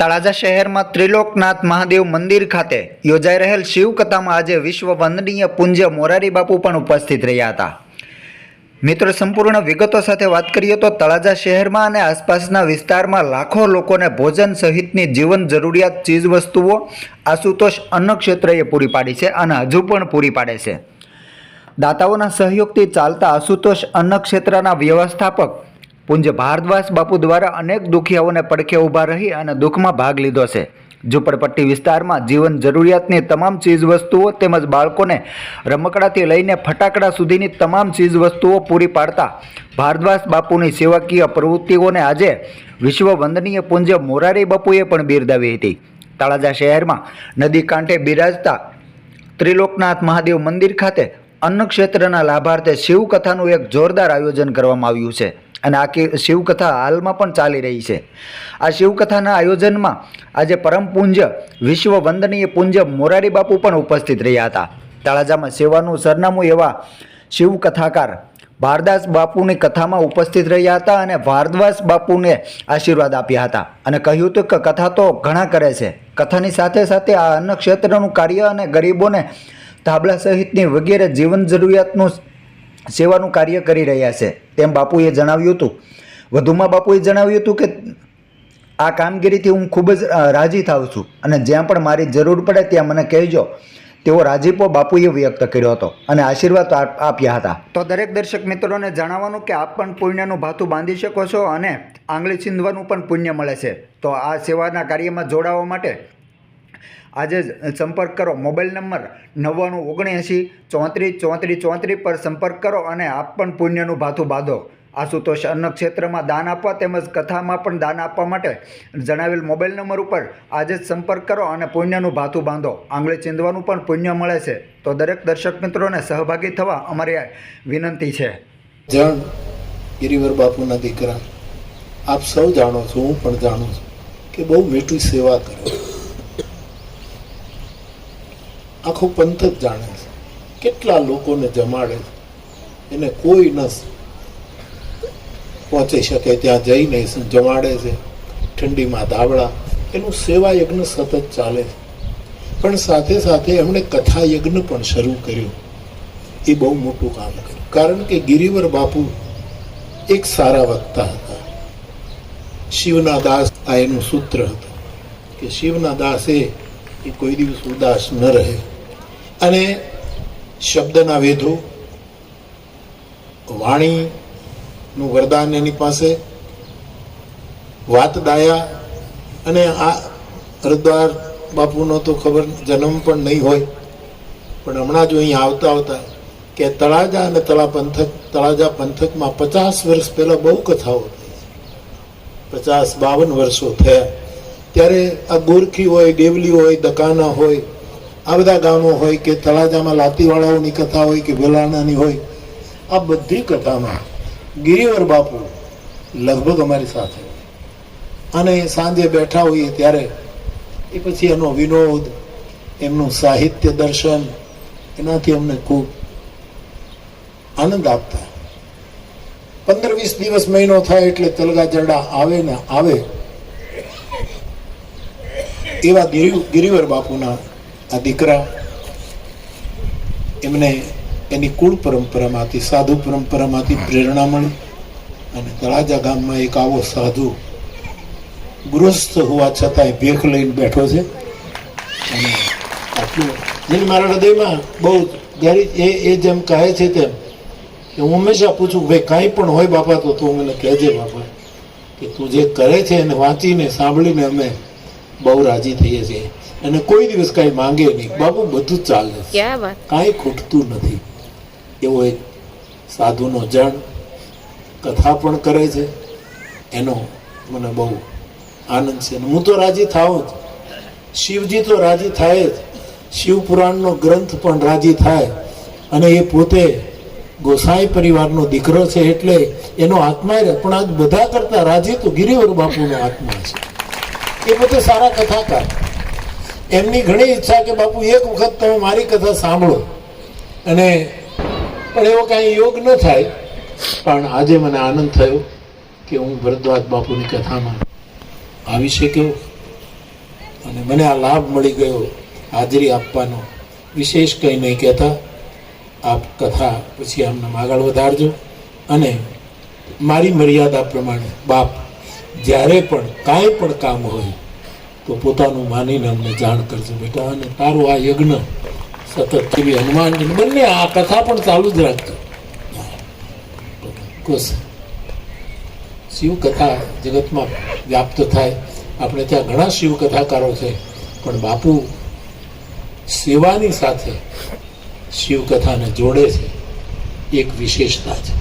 તળાજા શહેરમાં ત્રિલોકનાથ મહાદેવ મંદિર ખાતે યોજાઈ રહેલ શિવકથામાં આજે વિશ્વ વંદનીય પૂજ્ય મોરારી બાપુ પણ ઉપસ્થિત રહ્યા હતા. મિત્રો, સંપૂર્ણ વિગતો સાથે વાત કરીએ તો તળાજા શહેરમાં અને આસપાસના વિસ્તારમાં લાખો લોકોને ભોજન સહિતની જીવન જરૂરિયાત ચીજવસ્તુઓ આશુતોષ અન્ન ક્ષેત્રએ પૂરી પાડી છે અને હજુ પણ પૂરી પાડે છે. દાતાઓના સહયોગથી ચાલતા આશુતોષ અન્ન ક્ષેત્રના વ્યવસ્થાપક પૂજ્ય ભારદ્વાસ બાપુ દ્વારા અનેક દુખિયાઓને પડખે ઊભા રહી અને દુઃખમાં ભાગ લીધો છે. ઝુંપડપટ્ટી વિસ્તારમાં જીવન જરૂરિયાતની તમામ ચીજવસ્તુઓ તેમજ બાળકોને રમકડાથી લઈને ફટાકડા સુધીની તમામ ચીજવસ્તુઓ પૂરી પાડતા ભારદ્વાસ બાપુની સેવાકીય પ્રવૃત્તિઓને આજે વિશ્વ વંદનીય પૂજ્ય મોરારી બાપુએ પણ બિરદાવી હતી. તળાજા શહેરમાં નદી કાંઠે બિરાજતા ત્રિલોકનાથ મહાદેવ મંદિર ખાતે અન્ન ક્ષેત્રના લાભાર્થે શિવકથાનું એક જોરદાર આયોજન કરવામાં આવ્યું છે. અને આ કે શિવકથા હાલમાં પણ ચાલી રહી છે. આ શિવકથાના આયોજનમાં આજે પરમ પૂંજ વિશ્વ વંદનીય પૂંજ મોરારી બાપુ પણ ઉપસ્થિત રહ્યા હતા. તળાજામાં સેવાનું સરનામું એવા શિવકથાકાર ભારદાસ બાપુની કથામાં ઉપસ્થિત રહ્યા હતા અને ભારદ્વાસ બાપુને આશીર્વાદ આપ્યા હતા. અને કહ્યું હતું કે કથા તો ઘણા કરે છે. કથાની સાથે સાથે આ અન્ન ક્ષેત્રનું કાર્ય અને ગરીબોને ધાબળા સહિતની વગેરે જીવન જરૂરિયાતનું સેવાનું કાર્ય કરી રહ્યા છે. તેમ બાપુએ જણાવ્યું હતું. વધુમાં બાપુએ જણાવ્યું હતું કે, આ કામગીરીથી હું ખૂબ જ રાજી થાઉં છું અને જ્યાં પણ મારી જરૂર પડે ત્યાં મને કહેજો. તેવો રાજીપો બાપુએ વ્યક્ત કર્યો હતો અને આશીર્વાદ આપ- આપ્યા હતા. તો દરેક દર્શક મિત્રોને જણાવવાનું કે આપ પણ પુણ્યનું ભાથું બાંધી શકો છો અને આંગળી છીંધવાનું પણ પુણ્ય મળે છે. તો આ સેવાના કાર્યમાં જોડાવા માટે આજે જ સંપર્ક કરો. મોબાઈલ નંબર નવ્વાણું ઓગણએંશી ચોત્રીસ ચોત્રીસ ચોત્રીસ પર સંપર્ક કરો અને આપ પણ પુણ્યનું ભાથું બાંધો. આશુતોષ અન્ન ક્ષેત્રમાં દાન આપવા તેમજ કથામાં પણ દાન આપવા માટે જણાવેલ મોબાઈલ નંબર ઉપર આજે જ સંપર્ક કરો અને પુણ્યનું ભાથું બાંધો. આંગળી ચીંધવાનું પણ પુણ્ય મળે છે. તો દરેક દર્શક મિત્રોને સહભાગી થવા અમારી વિનંતી છે. જણ ગિરિવર બાપુના દીકરા. આપ સૌ જાણો છો, હું પણ જાણું છું કે બહુ મીઠી સેવા કરે. આખો પંથ જ જાણે છે. કેટલા લોકોને જમાડે એને કોઈ ન પહોંચી શકે, ત્યાં જઈને જમાડે છે. ઠંડીમાં ધાવડા એનું સેવા યજ્ઞ સતત ચાલે છે. પણ સાથે સાથે એમણે કથા યજ્ઞ પણ શરૂ કર્યું. એ બહુ મોટું કામ કર્યું. કારણ કે ગિરિવર બાપુ એક સારા વક્તા હતા. શિવના દાસ આ એનું સૂત્ર હતું કે શિવના દાસે એ કોઈ દિવસ ઉદાસ ન રહે. અને શબ્દના વેધો, વાણીનું વરદાન એની પાસે, વાત દાયા, અને આ હરદ્વાર બાપુનો તો ખબર જન્મ પણ નહીં હોય. પણ હમણાં જો અહીં આવતા આવતા કે તળાજા અને તળા પંથક, તળાજા પંથકમાં પચાસ વર્ષ પહેલા બહુ કથાઓ પચાસ બાવન વર્ષો થયા. ત્યારે આ ગોરખી હોય દેવલી હોય, દકાના હોય, આ બધા ગામો હોય કે તળાજામાં લાતીવાળાઓની કથા હોય કે ભલાણાની હોય, આ બધી કથામાં ગિરિવર બાપુ લગભગ અમારી સાથે અને સાંજે બેઠા હોઈએ ત્યારે એ પછી એનો વિનોદ, એમનું સાહિત્ય દર્શન, એનાથી અમને ખૂબ આનંદ આપતા. પંદર વીસ દિવસ મહિનો થાય એટલે તલગા જરડા આવે ને આવે એવા ગિરિ- ગિરિવર બાપુના આ દીકરા એમને એની કુળ પરંપરામાંથી, સાધુ પરંપરામાંથી પ્રેરણા મળી અને તળાજા ગામમાં એક આવો સાધુ ગૃહસ્થ હોવા છતાંય ભેખ લઈને બેઠો છે. અને આટલું, જેને મારા હૃદયમાં બહુ જ્યારે એ એ જેમ કહે છે તેમ, કે હું હંમેશા પૂછું, ભાઈ, કાંઈ પણ હોય બાપા તો તું મને કહેજે બાપા, કે તું જે કરે છે એને વાંચીને સાંભળીને અમે બહુ રાજી થઈએ છીએ. અને કોઈ દિવસ કાંઈ માંગે નહીં. બાબુ બધું જ ચાલે કાંઈ ખૂટતું નથી. એવો એક સાધુનો જણ કથા પણ કરે છે. એનો મને બહુ આનંદ છે. હું તો રાજી થાઉ જ. શિવજી તો રાજી થાય જ. શિવપુરાણનો ગ્રંથ પણ રાજી થાય. અને એ પોતે ગોસાઈ પરિવારનો દીકરો છે એટલે એનો આત્મા પણ આજ બધા કરતા રાજી તો ગિરિવર બાપુનો આત્મા છે. એ બધું સારા કથાકાર એમની ઘણી ઈચ્છા કે, બાપુ, એક વખત તમે મારી કથા સાંભળો. અને પણ એવો કાંઈ યોગ ન થાય. પણ આજે મને આનંદ થયો કે હું ભરદ્વાજ બાપુની કથામાં આવી શક્યો અને મને આ લાભ મળી ગયો હાજરી આપવાનો. વિશેષ કંઈ નહીં કહેતા. આપ કથા પછી આમને આગળ વધારજો. અને મારી મર્યાદા પ્રમાણે બાપ જ્યારે પણ કાંઈ પણ કામ હોય, તો પોતાનું માનીને અમને જાણ કરજો. બેટા, અને તારું આ યજ્ઞ સતત કેવી હનુમાન બંને આ કથા પણ ચાલુ જ રાખજો. ખુશ શિવ કથા જગતમાં વ્યાપ્ત થાય. આપણે ત્યાં ઘણા શિવ કથાકારો છે, પણ બાપુ સેવાની સાથે શિવ કથાને જોડે છે. એક વિશેષતા છે.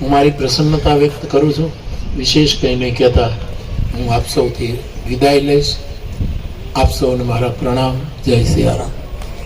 હું મારી પ્રસન્નતા વ્યક્ત કરું છું. વિશેષ કંઈ નહીં કહેતા, હું આપ સૌથી વિદાય લઈશ. આપ સૌને મારા પ્રણામ. જય સિયારામ.